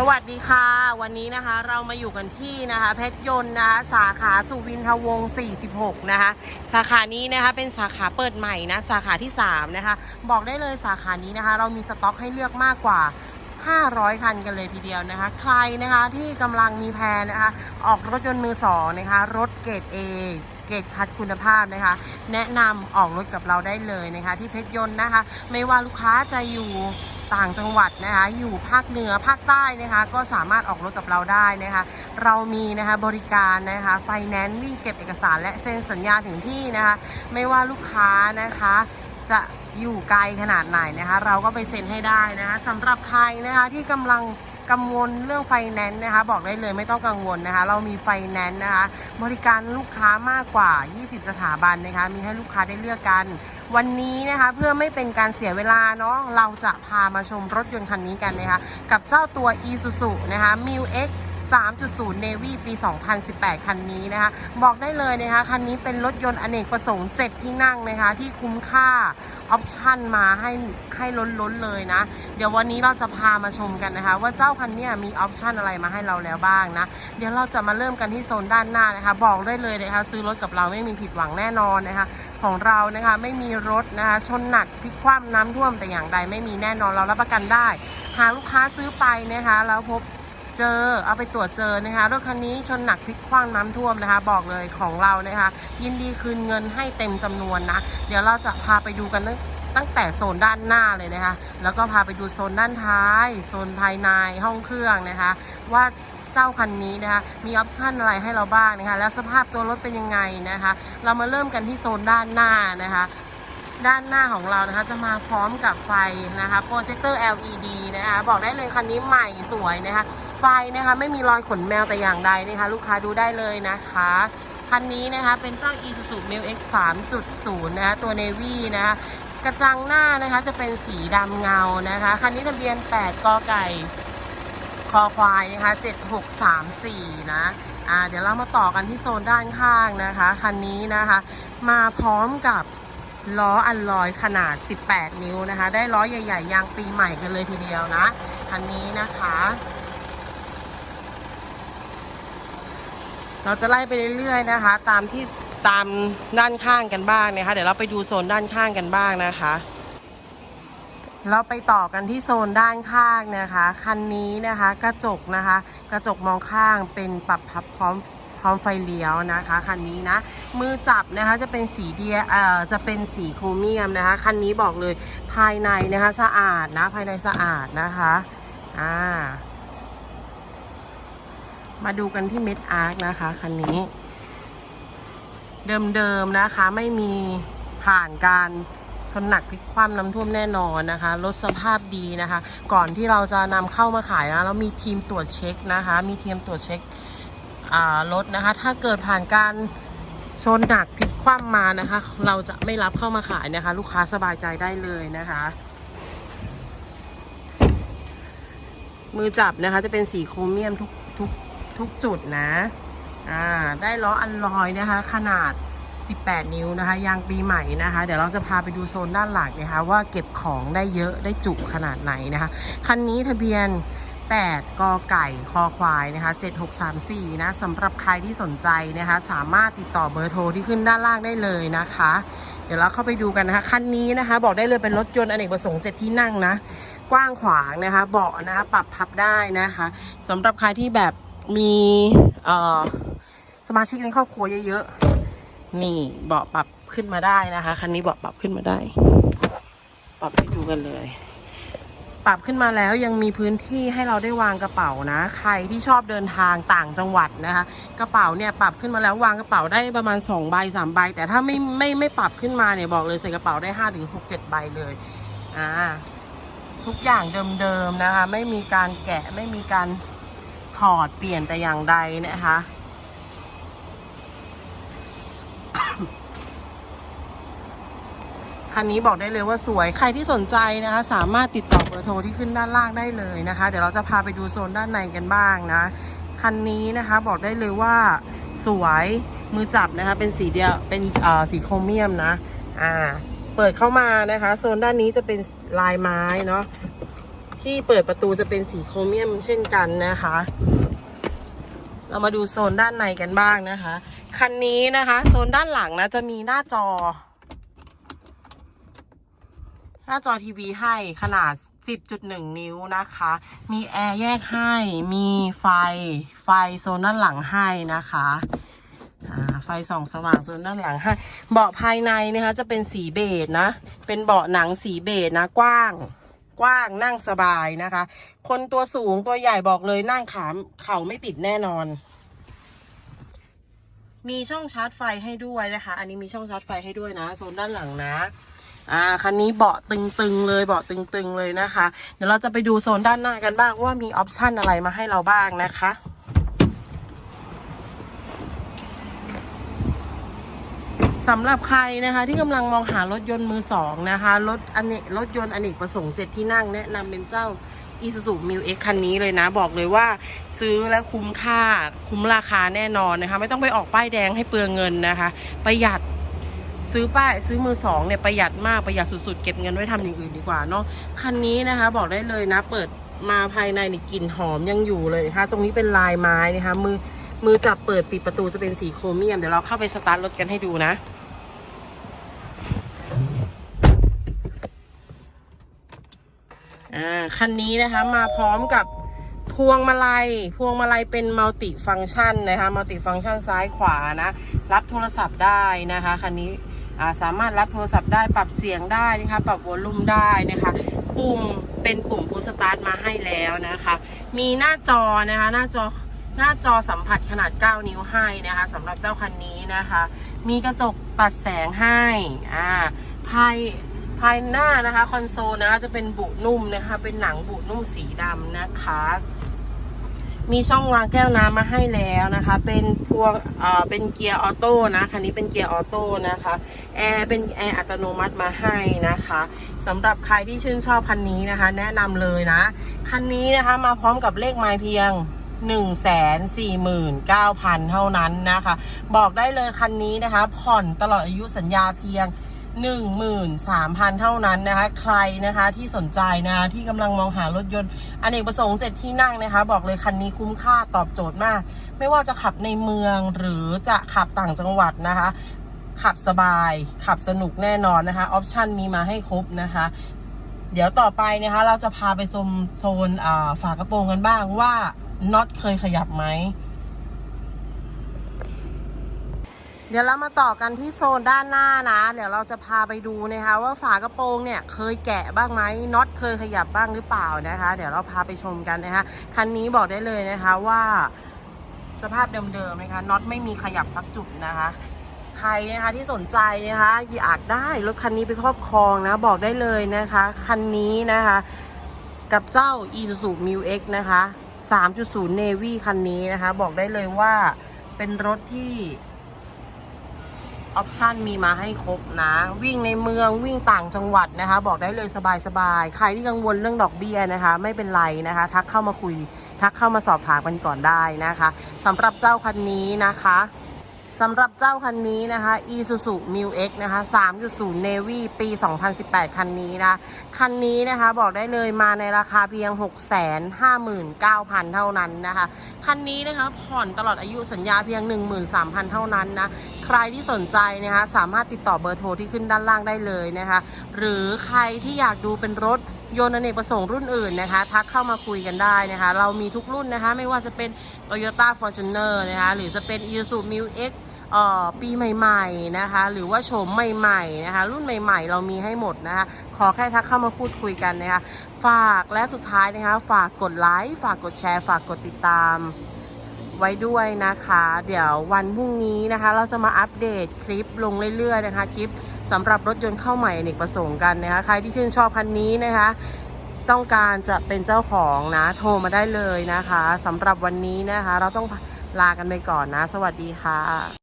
สวัสดีค่ะ วันนี้นะคะเรามาอยู่กันที่นะคะเพชรยนต์นะคะสาขาสุวินทวงศ์46 นะคะ สาขานี้นะคะเป็นสาขาเปิดใหม่นะสาขาที่ 3 นะคะ บอกได้เลยสาขานี้นะคะ เรามีสต็อกให้เลือกมากกว่า 500 คันกันเลยทีเดียวนะคะ ใครนะคะที่กำลังมีแพนนะคะ ออกรถยนต์มือสองนะคะ รถเกรด A เกรดคัดคุณภาพนะคะ แนะนำออกรถกับเราได้เลยนะคะ ที่เพชรยนต์นะคะ ไม่ว่าลูกค้าจะอยู่ ต่างจังหวัดนะคะ อยู่ภาคเหนือภาคใต้นะคะ ก็สามารถออกรถกับเราได้นะคะ เรามีนะคะบริการนะคะไฟแนนซ์วิ่งเก็บเอกสารและเซ็นสัญญาถึงที่นะคะ ไม่ว่าลูกค้านะคะ จะอยู่ไกลขนาดไหนนะคะ เราก็ไปเซ็นให้ได้นะคะสำหรับใครนะคะที่กำลัง กังวลเรื่องไฟแนนซ์นะคะ บอกได้เลยไม่ต้องกังวลนะคะ เรามีไฟแนนซ์นะคะ บริการลูกค้ามากกว่า 20 สถาบันนะคะ มีให้ลูกค้าได้เลือกกัน วันนี้นะคะเพื่อไม่เป็นการเสียเวลาเนาะเราจะพามาชมรถยนต์คันนี้กันนะคะ กับเจ้าตัว Isuzu นะคะ m i l X 3.0 Navy ปี 2018 คันนี้นะคะ บอกได้เลยนะคะ คันนี้เป็นรถยนต์อเนกประสงค์ 7 ที่นั่งนะคะ ที่คุ้มค่า ออปชั่นมาให้ให้ล้นๆเลยนะ เดี๋ยววันนี้เราจะพามาชมกันนะคะ ว่าเจ้าคันเนี้ยมีออปชั่นอะไรมาให้เราแล้วบ้างนะ เดี๋ยวเราจะมาเริ่มกันที่โซนด้านหน้านะคะ บอกได้เลยนะคะ ซื้อรถกับเราไม่มีผิดหวังแน่นอนนะคะของเรานะคะไม่มีรถนะคะชนหนักพลิกคว่ำน้ำท่วมแต่อย่างใดไม่มีแน่นอนเรารับประกันได้ หากลูกค้าซื้อไปนะคะแล้วพบ เจอ เอาไปตรวจเจอนะคะ รถคันนี้ชนหนักพลิกคว่ำน้ำท่วมนะคะ บอกเลยของเรานะคะ ยินดีคืนเงินให้เต็มจำนวนนะ เดี๋ยวเราจะพาไปดูกันตั้งตั้งแต่โซนด้านหน้าเลยนะคะ แล้วก็พาไปดูโซนด้านท้าย โซนภายในห้องเครื่องนะคะ ว่าเจ้าคันนี้นะคะมีออปชั่นอะไรให้เราบ้างนะคะ แล้วสภาพตัวรถเป็นยังไงนะคะ เรามาเริ่มกันที่โซนด้านหน้านะคะด้านหน้าของเรานะคะจะมาพร้อมกับไฟนะคะโปรเจคเตอร์ LED นะคะบอกได้เลยคันนี้ใหม่สวยนะคะ ไฟนะคะ ไม่มีรอยขนแมวแต่อย่างใดนะคะ ลูกค้าดูได้เลยนะคะ คันนี้นะคะเป็นเจ้า Isuzu m i l X 3.0 นะคะ ตัว Navy นะคะ กระจังหน้านะคะจะเป็นสีดำเงานะคะ คันนี้ทะเบียน 8 กไก่คอควายนะคะ 7634 นะอ่าเดี๋ยวเรามาต่อกันที่โซนด้านข้างนะคะ คันนี้นะคะ มาพร้อมกับล้ออัลลอยขนาด 18 นิ้วนะคะ ได้ล้อใหญ่ ๆ ยางปีใหม่กันเลยทีเดียวนะ คันนี้นะคะ เราจะไล่ไปเรื่อยๆนะคะ ตามที่ตามด้านข้างกันบ้างนะคะ เดี๋ยวเราไปดูโซนด้านข้างกันบ้างนะคะ เราไปต่อกันที่โซนด้านข้างนะคะ คันนี้นะคะ กระจกนะคะ กระจกมองข้างเป็นปรับพับพร้อมพร้อมไฟเลี้ยวนะคะคันนี้นะมือจับนะคะจะเป็นสีเดียเอ่อจะเป็นสีโครเมียมนะคะคันนี้บอกเลยภายในนะคะสะอาดนะภายในสะอาดนะคะอ่า มาดูกันที่เม็ดอาร์คนะคะคันนี้ เดิมๆนะคะไม่มีผ่านการชนหนักพลิกคว่ำน้ำท่วมแน่นอนนะคะรถสภาพดีนะคะ ก่อนที่เราจะนำเข้ามาขายนะเรามีทีมตรวจเช็คนะคะ มีทีมตรวจเช็ครถนะคะ ถ้าเกิดผ่านการชนหนักพลิกคว่ำมานะคะ เราจะไม่รับเข้ามาขายนะคะ ลูกค้าสบายใจได้เลยนะคะมือจับนะคะจะเป็นสีโครเมียมทุก ทุกจุดนะอ่าได้ล้ออันลอยนะคะ ขนาด 18 นิ้วนะคะ ยางปีใหม่นะคะ เดี๋ยวเราจะพาไปดูโซนด้านหลังนะคะ ว่าเก็บของได้เยอะได้จุขนาดไหนนะคะ คันนี้ทะเบียน 8 กไก่คอควายนะคะ 7634 นะสำหรับใครที่สนใจนะคะ สามารถติดต่อเบอร์โทรที่ขึ้นด้านล่างได้เลยนะคะ เดี๋ยวเราเข้าไปดูกันนะคะ คันนี้นะคะ บอกได้เลยเป็นรถยนต์อเนกประสงค์7ที่นั่งนะ กว้างขวางนะคะ เบาะนะคะ ปรับพับได้นะคะสำหรับใครที่แบบ มีสมาชิกในครอบครัวเยอะๆ นี่เบาะปรับขึ้นมาได้นะคะ คันนี้เบาะปรับขึ้นมาได้ ปรับให้ดูกันเลย ปรับขึ้นมาแล้วยังมีพื้นที่ให้เราได้วางกระเป๋านะ ใครที่ชอบเดินทางต่างจังหวัดนะคะ กระเป๋าเนี่ยปรับขึ้นมาแล้ววางกระเป๋าได้ประมาณ2ใบ3ใบ แต่ถ้าไม่ไม่ไม่ปรับขึ้นมาเนี่ยบอกเลยใส่กระเป๋าได้5ถึง6 7ใบเลย อ่า ทุกอย่างเดิมๆนะคะ ไม่มีการแกะไม่มีการ ถอดเปลี่ยนแต่อย่างใดนะคะ คันนี้บอกได้เลยว่าสวยใครที่สนใจนะคะ สามารถติดต่อเบอร์โทรที่ขึ้นด้านล่างได้เลยนะคะ เดี๋ยวเราจะพาไปดูโซนด้านในกันบ้างนะ คันนี้นะคะบอกได้เลยว่าสวยมือจับนะคะ เป็นสีเดียวเป็นอ่อสีโครเมียมนะ อ่า เปิดเข้ามานะคะ โซนด้านนี้จะเป็นลายไม้เนาะ ที่เปิดประตูจะเป็นสีโครเมียมเช่นกันนะคะ เรามาดูโซนด้านในกันบ้างนะคะ คันนี้นะคะ โซนด้านหลังนะจะมีหน้าจอ หน้าจอทีวีให้ขนาด 10.1 นิ้วนะคะ มีแอร์แยกให้ มีไฟ ไฟโซนด้านหลังให้นะคะไฟส่องสว่างโซนด้านหลังให้เบาะภายในนะคะจะเป็นสีเบจนะ เป็นเบาะหนังสีเบจนะกว้าง กว้างนั่งสบายนะคะ คนตัวสูงตัวใหญ่บอกเลยนั่งขาเข่าไม่ติดแน่นอน มีช่องชาร์จไฟให้ด้วยนะคะ อันนี้มีช่องชาร์จไฟให้ด้วยนะโซนด้านหลังนะอ่าคันนี้เบาะตึงๆเลยเบาะตึงๆเลยนะคะ เดี๋ยวเราจะไปดูโซนด้านหน้ากันบ้างว่ามีออปชันอะไรมาให้เราบ้างนะคะ สำหรับใครนะคะที่กำลังมองหารถยนต์มือสองนะคะรถอเนกรถยนต์อเนกประสงค์เจ็ดที่นั่งแนะนำเป็นเจ้า Isuzu m i l X คันนี้เลยนะ บอกเลยว่าซื้อแล้วคุ้มค่าคุ้มราคาแน่นอนนะคะ ไม่ต้องไปออกป้ายแดงให้เปลืองเงินนะคะ ประหยัดซื้อป้ายซื้อมือสองเนี่ยประหยัดมากประหยัดสุดๆ เก็บเงินไว้ทำอย่างอื่นดีกว่าเนาะคันนี้นะคะ บอกได้เลยนะ เปิดมาภายในนี่กลิ่นหอมยังอยู่เลยนะคะตรงนี้เป็นลายไม้นะคะมือมือจับเปิดปิดประตูจะเป็นสีโครเมียมเดี๋ยวเราเข้าไปสตาร์ทรถกันให้ดูนะ อ่าคันนี้นะคะมาพร้อมกับพวงมาลัย พวงมาลัยเป็นมัลติฟังชันนะคะมัลติฟังชันซ้ายขวานะรับโทรศัพท์ได้นะคะคันนี้สามารถรับโทรศัพท์ได้ปรับเสียงได้นะคะปรับวอลลุ่มได้นะคะปุ่มเป็นปุ่มพุสตาร์ทมาให้แล้วนะคะมีหน้าจอนะคะหน้าจอหน้าจอสัมผัสขนาด 9 นิ้วให้นะคะสำหรับเจ้าคันนี้นะคะ มีกระจกตัดแสงให้อ่าภาย ภายหน้านะคะคอนโซลนะคะจะเป็นบุนุ่มนะคะ เป็นหนังบุนุ่มสีดำนะคะ มีช่องวางแก้วน้ำมาให้แล้วนะคะ เป็นพวงเอ่อเป็นเกียร์ออโต้นะคันนี้เป็นเกียร์ออโต้นะคะแอร์เป็นแอร์อัตโนมัติมาให้นะคะสำหรับใครที่ชื่นชอบคันนี้นะคะ แนะนำเลยนะคันนี้นะคะมาพร้อมกับเลขไมล์เพียง1 4 9 0 0 0 เท่านั้นนะคะ บอกได้เลยคันนี้นะคะ ผ่อนตลอดอายุสัญญาเพียง 13,000 เท่านั้นนะคะ ใครนะคะที่สนใจนะคะที่กำลังมองหารถยนต์อเนกประสงค์เจ็ดที่นั่งนะคะ บอกเลยคันนี้คุ้มค่าตอบโจทย์มาก ไม่ว่าจะขับในเมืองหรือจะขับต่างจังหวัดนะคะ ขับสบาย ขับสนุกแน่นอนนะคะออปชันมีมาให้ครบนะคะเดี๋ยวต่อไปนะคะเราจะพาไปชมโซนฝากระโปรงกันบ้างว่าน็อตเคยขยับไหม เดี๋ยวเรามาต่อกันที่โซนด้านหน้านะ เดี๋ยวเราจะพาไปดูนะคะ ว่าฝากระโปรงเนี่ยเคยแกะบ้างไหมน็อตเคยขยับบ้างหรือเปล่านะคะ เดี๋ยวเราพาไปชมกันนะคะคันนี้บอกได้เลยนะคะว่าสภาพเดิมๆนะคะน็อตไม่มีขยับสักจุดนะคะใครนะคะที่สนใจนะคะอยากได้รถคันนี้ไปครอบครองนะบอกได้เลยนะคะคันนี้นะคะ กับเจ้า Isuzu m u X นะคะ 3.0 Navy คันนี้นะคะ บอกได้เลยว่าเป็นรถที่ ออปชันมีมาให้ครบนะ วิ่งในเมืองวิ่งต่างจังหวัดนะคะ บอกได้เลยสบายๆ ใครที่กังวลเรื่องดอกเบี้ยนะคะ ไม่เป็นไรนะคะ ทักเข้ามาคุย ทักเข้ามาสอบถามกันก่อนได้นะคะสำหรับเจ้าคันนี้นะคะ สำหรับเจ้าคันนี้นะคะ Isuzu m u X นะคะ 3.0 Navy ปี 2018 คันนี้นะ คันนี้นะคะบอกได้เลยมาในราคาเพียง 659,000 เท่านั้นนะคะ คันนี้นะคะผ่อนตลอดอายุสัญญาเพียง 13,000 เท่านั้นนะ ใครที่สนใจนะคะสามารถติดต่อเบอร์โทรที่ขึ้นด้านล่างได้เลยนะคะ หรือใครที่อยากดูเป็นรถ ยนต์อเนกประสงค์รุ่นอื่นนะคะ ทักเข้ามาคุยกันได้นะคะ เรามีทุกรุ่นนะคะ ไม่ว่าจะเป็น Toyota Fortuner นะคะ หรือจะเป็น Isuzu m u X เอ่อปีใหม่ๆนะคะ หรือว่าโฉมใหม่ๆนะคะ รุ่นใหม่ๆ เรามีให้หมดนะคะ ขอแค่ทักเข้ามาพูดคุยกันนะคะ ฝากและสุดท้ายนะคะ ฝากกดไลค์ฝากกดแชร์ ฝากกดติดตาม ไว้ด้วยนะคะ เดี๋ยววันพรุ่งนี้นะคะ เราจะมาอัปเดตคลิปลงเรื่อยๆนะคะ คลิปสำหรับรถยนต์เข้าใหม่อเนกประสงค์กันนะคะ ใครที่ชื่นชอบคันนี้นะคะ ต้องการจะเป็นเจ้าของนะ โทรมาได้เลยนะคะสำหรับวันนี้นะคะ เราต้องลากันไปก่อนนะ สวัสดีค่ะ